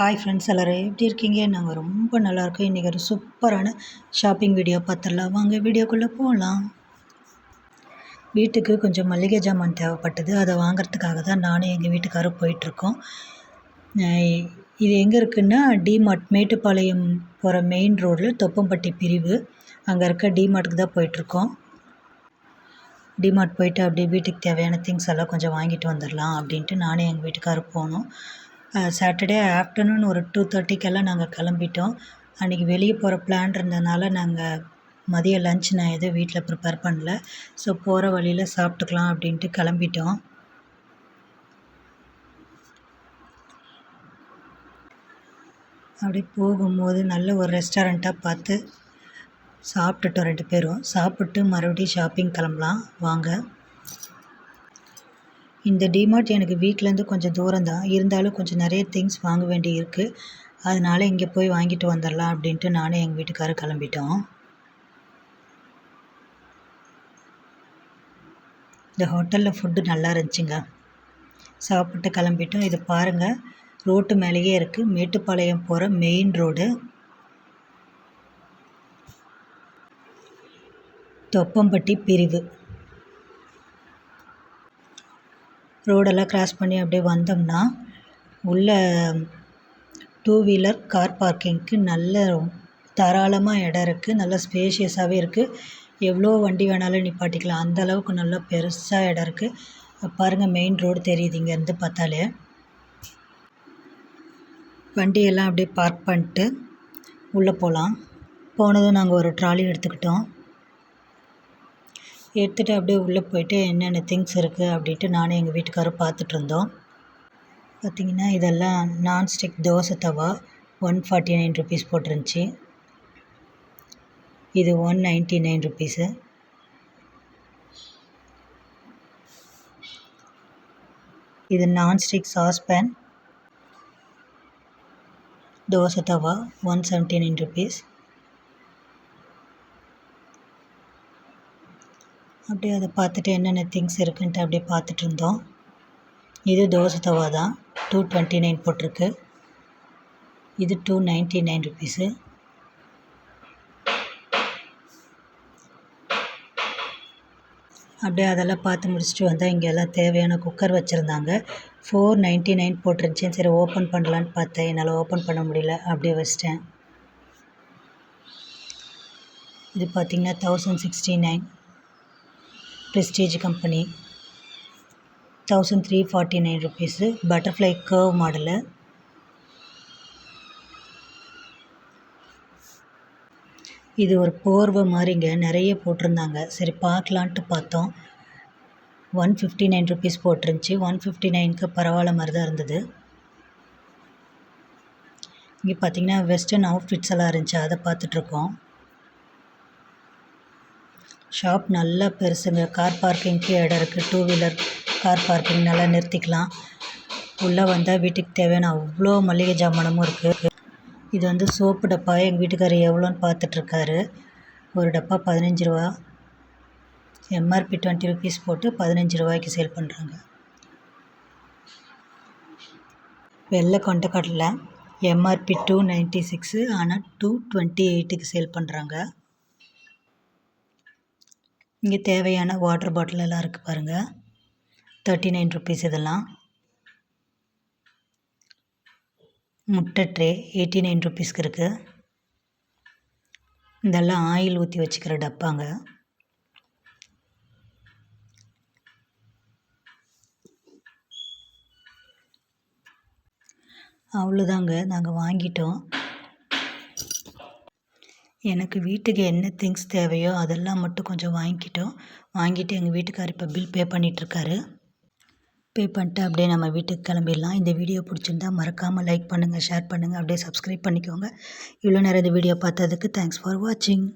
Hi friends எல்லோரும் எப்படி இருக்கீங்க? நாங்கள் ரொம்ப நல்லாயிருக்கோம் இன்றைக்கி ஒரு சூப்பரான ஷாப்பிங் வீடியோ பார்த்துடலாம். வாங்க வீடியோக்குள்ளே போகலாம் வீட்டுக்கு கொஞ்சம் மளிகை ஜாமான் தேவைப்பட்டது. அதை வாங்குறதுக்காக தான் நானும் எங்கள் வீட்டுக்காரரும் போயிட்டுருக்கோம். இது எங்கே இருக்குன்னா டிமார்ட் மேட்டுப்பாளையம் போகிற மெயின் ரோடில் தொப்பம்பட்டி பிரிவு. அங்கே இருக்க டிமார்ட்டுக்கு தான் போயிட்டுருக்கோம். டிமார்ட் போயிட்டு அப்படியே வீட்டுக்கு தேவையான திங்ஸ் எல்லாம் கொஞ்சம் வாங்கிட்டு வந்துடலாம் அப்படின்ட்டு நானே எங்கள் வீட்டுக்காரர் போனோம். சாட்டர்டே ஆஃப்டர்நூன் ஒரு டூ தேர்ட்டிக்கெல்லாம் நாங்கள் கிளம்பிட்டோம். அன்றைக்கி வெளியே போகிற பிளான் இருந்ததுனால நாங்கள் மதிய லஞ்ச் நான் எதுவும் வீட்டில் ப்ரிப்பேர் பண்ணல. ஸோ போகிற வழியில் சாப்பிட்டுக்கலாம் அப்படின்ட்டு கிளம்பிட்டோம். அப்படி போகும்போது நல்ல ஒரு ரெஸ்டாரண்ட்டாக பார்த்து சாப்பிட்டுட்டோம் ரெண்டு பேரும். சாப்பிட்டு மறுபடியும் ஷாப்பிங் கிளம்பலாம். வாங்க. இந்த டிமார்ட் எனக்கு வீட்டிலேருந்து கொஞ்சம் தூரம் தான் இருந்தாலும் கொஞ்சம் நிறைய திங்ஸ் வாங்க வேண்டி இருக்குது அதனால் இங்கே போய் வாங்கிட்டு வந்துடலாம் அப்படின்ட்டு நானும் எங்கள் வீட்டுக்காரர் கிளம்பிட்டோம். இந்த ஹோட்டலில் ஃபுட்டு நல்லா இருந்துச்சுங்க. சாப்பிட்டு கிளம்பிட்டோம். இதை பாருங்கள் ரோட்டு மேலேயே இருக்குது மேட்டுப்பாளையம் போகிற மெயின் ரோடு தொப்பம்பட்டி பிரிவு. ரோடெல்லாம் க்ராஸ் பண்ணி அப்படியே வந்தோம்னா உள்ளே டூ வீலர் கார் பார்க்கிங்க்கு நல்ல தாராளமாக இடம் இருக்குது நல்ல ஸ்பேஷியஸாகவே இருக்குது எவ்வளோ வண்டி வேணாலும் நிப்பாட்டிக்கலாம். அந்த அளவுக்கு நல்லா பெருசாக இடம் இருக்குது பாருங்கள் மெயின் ரோடு தெரியுது இங்கேருந்து பார்த்தாலே. வண்டியெல்லாம் அப்படியே பார்க் பண்ணிட்டு உள்ளே போகலாம். போனதும் நாங்கள் ஒரு ட்ராலி எடுத்துக்கிட்டோம். எடுத்துகிட்டு அப்படியே உள்ளே போயிட்டு என்னென்ன திங்ஸ் இருக்குது அப்படின்ட்டு நானும் எங்கள் வீட்டுக்காரரும் பார்த்துட்ருந்தோம் பார்த்திங்கன்னா இதெல்லாம் nonstick dosa tawa one forty nine rupees போட்டிருந்துச்சி. இது ஒன் நைன்ட்டி நைன் ருபீஸு இது nonstick saucepan dosa tawa one seventy nine rupees அப்படியே அதை பார்த்துட்டு என்னென்ன திங்ஸ் இருக்குன்ட்டு அப்படியே பார்த்துட்டு இருந்தோம். இது தோசை தவா தான். டூ டுவெண்ட்டி நைன் போட்டிருக்கு. இது டூ நைன்ட்டி நைன் ருபீஸு அப்படியே அதெல்லாம் பார்த்து முடிச்சுட்டு வந்தால் இங்கே எல்லாம் தேவையான குக்கர் வச்சுருந்தாங்க. ஃபோர் நைன்ட்டி நைன் போட்டிருந்துச்சேன் சரி ஓப்பன் பண்ணலான்னு பார்த்தேன். என்னால் ஓப்பன் பண்ண முடியல. அப்படியே வச்சிட்டேன். இது பார்த்திங்கன்னா thousand sixty nine Prestige company thousand three forty nine rupees butterfly curve model இது ஒரு போர்வை மாதிரிங்க. நிறைய போட்டிருந்தாங்க. சரி பார்க்கலான்ட்டு பார்த்தோம். ஒன் ஃபிஃப்டி நைன் ருபீஸ் போட்டிருந்துச்சி. ஒன் ஃபிஃப்டி நைனுக்கு பரவாயில்ல மாதிரி தான் இருந்தது. இங்கே பார்த்தீங்கன்னா வெஸ்டர்ன் அவுட்ஃபிட்ஸ் எல்லாம் இருந்துச்சு. அதை பார்த்துட்ருக்கோம் ஷாப் நல்லா பெருசுங்க. கார் பார்க்கிங்க்கு இடம் இருக்குது டூ வீலர் கார் பார்க்கிங் நல்லா நிறுத்திக்கலாம். உள்ளே வந்தால் வீட்டுக்கு தேவையான அவ்வளோ மளிகை ஜாமானமும் இருக்குது இது வந்து சோப்பு டப்பா. எங்கள் வீட்டுக்காரர் எவ்வளோன்னு பார்த்துட்ருக்காரு. ஒரு டப்பா பதினஞ்சு ரூபா. எம்ஆர்பி டுவெண்ட்டி ருபீஸ் போட்டு பதினஞ்சு ரூபாய்க்கு சேல் பண்ணுறாங்க வெள்ளை கொண்டக்கடலை எம்ஆர்பி டூ நைன்ட்டி சிக்ஸு ஆனால் டூ டுவெண்ட்டி எயிட்டுக்கு சேல் பண்ணுறாங்க இங்கே தேவையான வாட்டர் பாட்டில் எல்லாம் இருக்குது பாருங்கள் தேர்ட்டி நைன் ருபீஸ் இதெல்லாம். முட்டை ட்ரே எயிட்டி நைன் ருபீஸ்க்கு இருக்குது இதெல்லாம் ஆயில் ஊற்றி வச்சுக்கிற டப்பாங்க. அவ்வளோதாங்க நாங்கள் வாங்கிட்டோம். எனக்கு வீட்டுக்கு என்ன திங்ஸ் தேவையோ அதெல்லாம் மட்டும் கொஞ்சம் வாங்கிக்கிட்டோம். வாங்கிட்டு எங்கள் வீட்டுக்கார் இப்போ பில் பே பண்ணிகிட்ருக்காரு பே பண்ணிட்டு அப்படியே நம்ம வீட்டுக்கு கிளம்பிடலாம். இந்த வீடியோ பிடிச்சிருந்தா மறக்காமல் லைக் பண்ணுங்கள் ஷேர் பண்ணுங்கள் அப்படியே சப்ஸ்கிரைப் பண்ணிக்கோங்க. இவ்வளோ நேரம் இந்த வீடியோ பார்த்ததுக்கு தேங்க்ஸ் ஃபார் வாட்சிங்